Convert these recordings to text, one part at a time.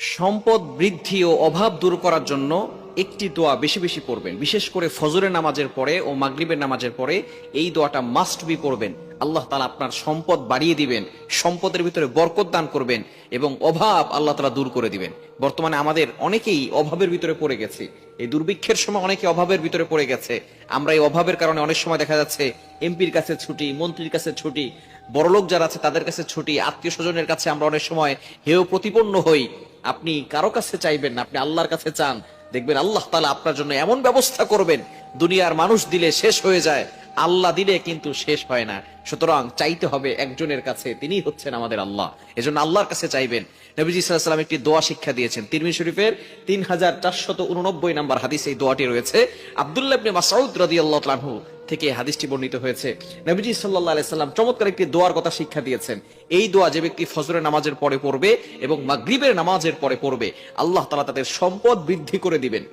সম্পদ বৃদ্ধি ও অভাব দূর করার জন্য একটি দোয়া বেশি বেশি পড়বেন। বিশেষ করে ফজরের নামাজের পরে ও মাগরিবের নামাজের পরে এই দোয়াটা মাস্ট বি পড়বেন। আল্লাহ তালা আপনার সম্পদ বাড়িয়ে দিবেন, সম্পদের ভিতরে বরকত দান করবেন এবং অভাব আল্লাহ তালা দূর করে দিবেন। বর্তমানে আমাদের অনেকেই অভাবের ভিতরে পড়ে গেছে। এই দুর্ভিক্ষের সময় অনেকে অভাবের ভিতরে পড়ে গেছে। আমরা এই অভাবের কারণে অনেক সময় দেখা যাচ্ছে এমপির কাছে ছুটি, মন্ত্রীর কাছে ছুটি, বড়লোক যারা আছে তাদের কাছে ছুটি, আত্মীয় স্বজনের কাছে আমরা অনেক সময় হেয় প্রতিপন্ন হই। আপনি কারও কাছে চাইবেন না, আপনি আল্লাহর কাছে চান, দেখবেন আল্লাহ তালা আপনার জন্য এমন ব্যবস্থা করবেন, দুনিয়ার মানুষ দিলে শেষ হয়ে যায়, আল্লাহ দিলে কিন্তু শেষ হয় না। সুতরাং চাইতে হবে একজনের কাছে তিনি হচ্ছেন আমাদের আল্লাহ। এজন্য আল্লাহর কাছে চাইবেন। নবীজি সাল্লাম একটি দোয়া শিক্ষা দিয়েছেন তিরমি শরীফের তিন হাজার চারশত উননব্বই নম্বর হাদিস এই দোয়াটি রয়েছে। আব্দুল্লাহ মাসউদ রাদিয়াল্লাহু তাআলাহু থেকে হাদিসটি বর্ণিত হয়েছে। নবীজি সাল্লাল্লাহু আলাইহি সাল্লাম চমৎকার একটি দোয়ার কথা শিক্ষা দিয়েছেন। এই দোয়া যে ব্যক্তি ফজরের নামাজের পরে পড়বে এবং মাগরিবের নামাজের পরে পড়বে, আল্লাহ তালা তাদের সম্পদ বৃদ্ধি করে দিবেন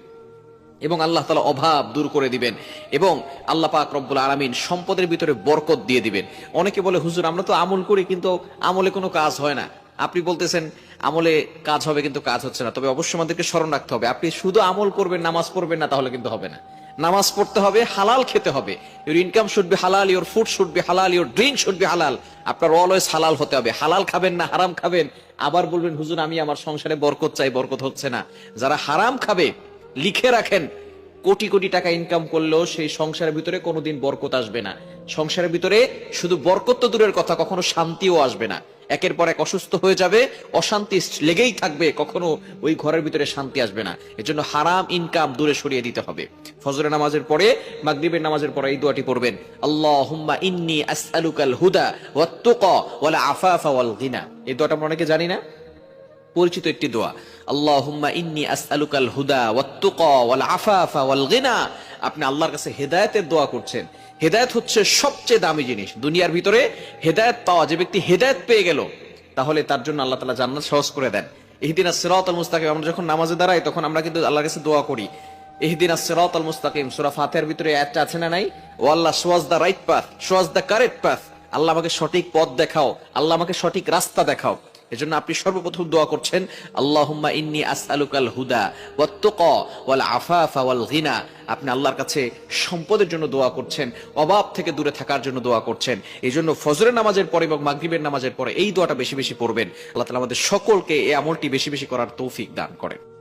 এবং আল্লাহ তালা অভাব দূর করে দিবেন এবং আল্লাহ পাক রব্বুল আলমিন সম্পদের ভিতরে বরকত দিয়ে দিবেন। অনেকে বলে, হুজুর, আমরা তো আমল করি কিন্তু আমলে কোনো কাজ হয় না। আপনি বলতেছেন, আমলে কাজ হবে কিন্তু কাজ হচ্ছে না। তবে অবশ্যই আমাদেরকে স্মরণ রাখতে হবে, আপনি শুধু আমল করবেন, নামাজ পড়বেন না, তাহলে কিন্তু হবে না। নামাজ পড়তে হবে, হালাল খেতে হবে। Your income should be halal your food should be halal your drink should be halal আপনার অলওয়েজ হালাল হতে হবে। হালাল খাবেন না, হারাম খাবেন, আবার বলবেন, হুজুর, আমি আমার সংসারে বরকত চাই, বরকত হচ্ছে না। যারা হারাম খাবে, লিখে রাখেন, কোটি কোটি টাকা ইনকাম করলেও সেই সংসারের ভিতরে কোনোদিন বরকত আসবে না। সংসারের ভিতরে শুধু বরকত তো দূরের কথা, কখনো শান্তিও আসবে না। একের পর এক অসুস্থ হয়ে যাবে, অশান্তি লেগেই থাকবে, কখনো ওই ঘরের ভিতরে শান্তি আসবে না। এজন্য হারাম ইনকাম দূরে সরিয়ে দিতে হবে। ফজরের নামাজের পরে, মাগরিবের নামাজের পরে এই দোয়াটি পড়বেন, আল্লাহুম্মা ইন্নি আসআলুকাল হুদা ওয়াত তুকা ওয়াল আফাফা ওয়াল গিনা। এই দোয়াটা আমরা অনেকে জানি না। পরিচিত একটি দোয়া। আল্লাহুম্মা ইন্নি আসআলুকাল হুদা ওয়াত্তুকা ওয়াল আফাফা ওয়াল গিনা। আপনি আল্লাহর কাছে হেদায়েতের দোয়া করছেন। হেদায়েত হচ্ছে সবচেয়ে দামি জিনিস। দুনিয়ার ভিতরে হেদায়েত পাওয়া যে ব্যক্তি হেদায়েত পেয়ে গেল, তাহলে তার জন্য আল্লাহ তাআলা জান্নাত সহজ করে দেন। ইহদিনা সিরাতাল মুস্তাকিম, আমরা যখন নামাজে দাঁড়াই, তখন আমরা কিন্তু আল্লাহর কাছে দোয়া করি। ইহদিনা সিরাতাল মুস্তাকিম, সূরা ফাতিহার ভিতরে একটা আছে না নাই? O Allah show us the right path show us the correct path. Allah আমাকে সঠিক পথ দেখাও। আল্লাহ আমাকে সঠিক রাস্তা দেখাও। এজন্য আপনি সর্বপ্রথম দোয়া করছেন, আল্লাহুম্মা ইন্নি আসআলুকাল হুদা ওয়াত্তুকা ওয়াল আফাফা ওয়াল গিনা আপনি আল্লাহর কাছে সম্পদের জন্য দোয়া করছেন, অভাব থেকে দূরে থাকার জন্য দোয়া করছেন। এই জন্য ফজরের নামাজের পরে এবং মাগরিবের নামাজের পরে এই দোয়াটা বেশি বেশি পড়বেন। আল্লাহ তাআলা আমাদের সকলকে এই আমলটি বেশি বেশি করার তৌফিক দান করেন।